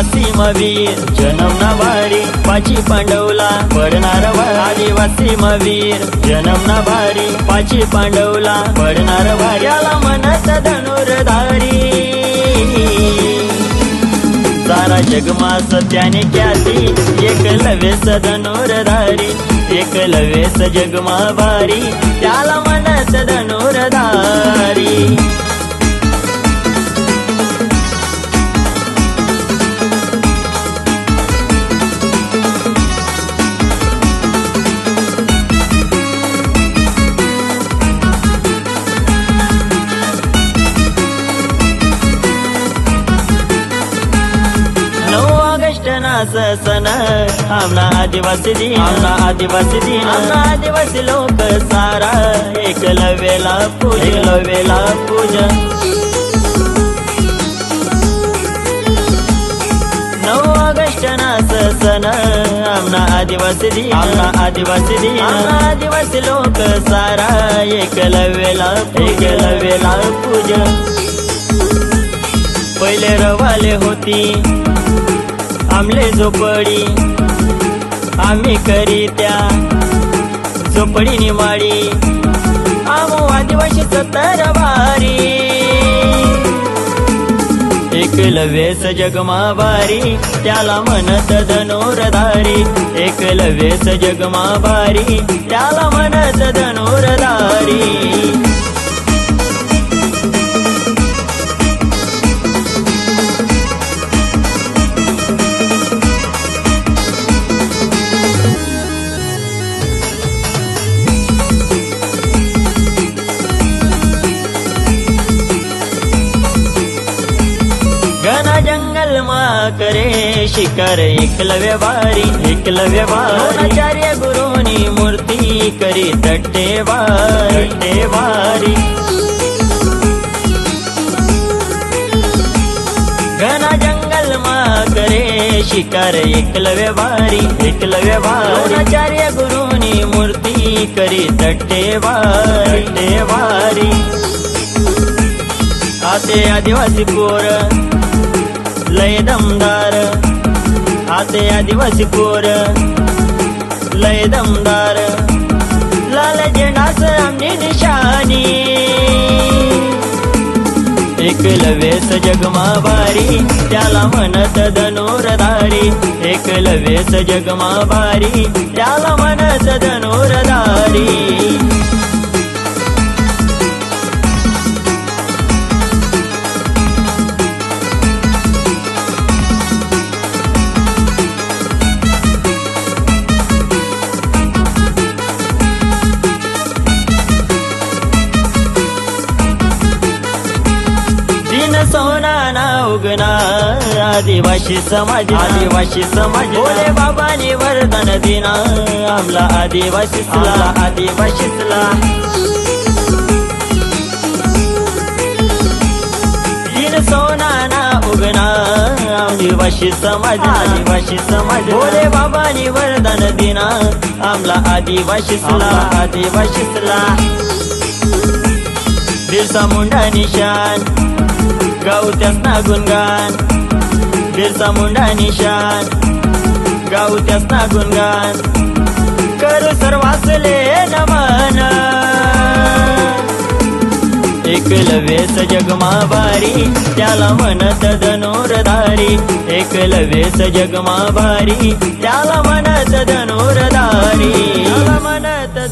आदिवासी मवीर जनम भारी पाची पांडवला पडणार भारी आदिवासी मवीर जनम ना भारी पाची पांडवला पडणार भार्याला याला म्हणत धनुर्धारी. सारा जगमा सत्याने ख्याती एकलव्य धनुर्धारी एकलव्य जगमा भारी त्याला म्हणत धनुर्धारी. ना सण आमना आदिवासी दिन. आमना आदिवासी दिन. आमना आदिवासी लोक सारा. एकलवेला पूज. एकलवेला पूज. नऊ ऑगस्ट ना सण आमना आदिवासी दिन. आमना आदिवासी दिन. आमना आदिवासी लोक सारा. एकलवेला एकलवेला पूज. पहिले रवाले होती. आमले झोपडी आम्ही करी त्या झोपडी निवाडी. आमो आदिवासी सत्तर एकलव्यस एकलवेस जगमा बारी त्याला म्हणत धनुर्धारी. एकलव्यस जगमा बारी त्याला म्हणत धनुर्धारी. घना जंगल मा करे शिकार एकलव्य वारी एकलव्य वारी. गुरुनी मूर्ती करी तट्टे वारी तट्टे वारी. घना जंगल मा करे शिकार एकलव्य वारी एकलव्य वारी. गुरुनी मूर्ती करी तट्टे वारी तट्टे वारी. आते आदिवासी पोर लय दमदार. आते आदिवासी पोर. लय दमदार. लाल झेंडास आम्ही निशानी एकलवेस जगमा भारी त्याला म्हणत धनुरधारी एकलवेस जगमा भारी त्याला म्हणत धनुर्धारी सोना ना उगना. आदिवासी समाज आदिवासी समाज बोले बाबानी वरदान दिना. आमला आदिवासी आदिवासीला दिन सोना ना उगना. आदिवासी समाज आदिवासी समाज बोले बाबानी वरदान दिना. आमला आदिवासीला आदिवासीला बिरसा मुंडा निशान. गाऊ त्यासना गुणगान बिरसा मुंडा निशान. गाऊ त्यासना गुणगान करू सर्वासले नमन. एकलवेस जगमा भारी त्याला म्हणत धनुरधारी. एकलवेस जगमा भारी त्याला म्हणत धनुरधारी. म्हणत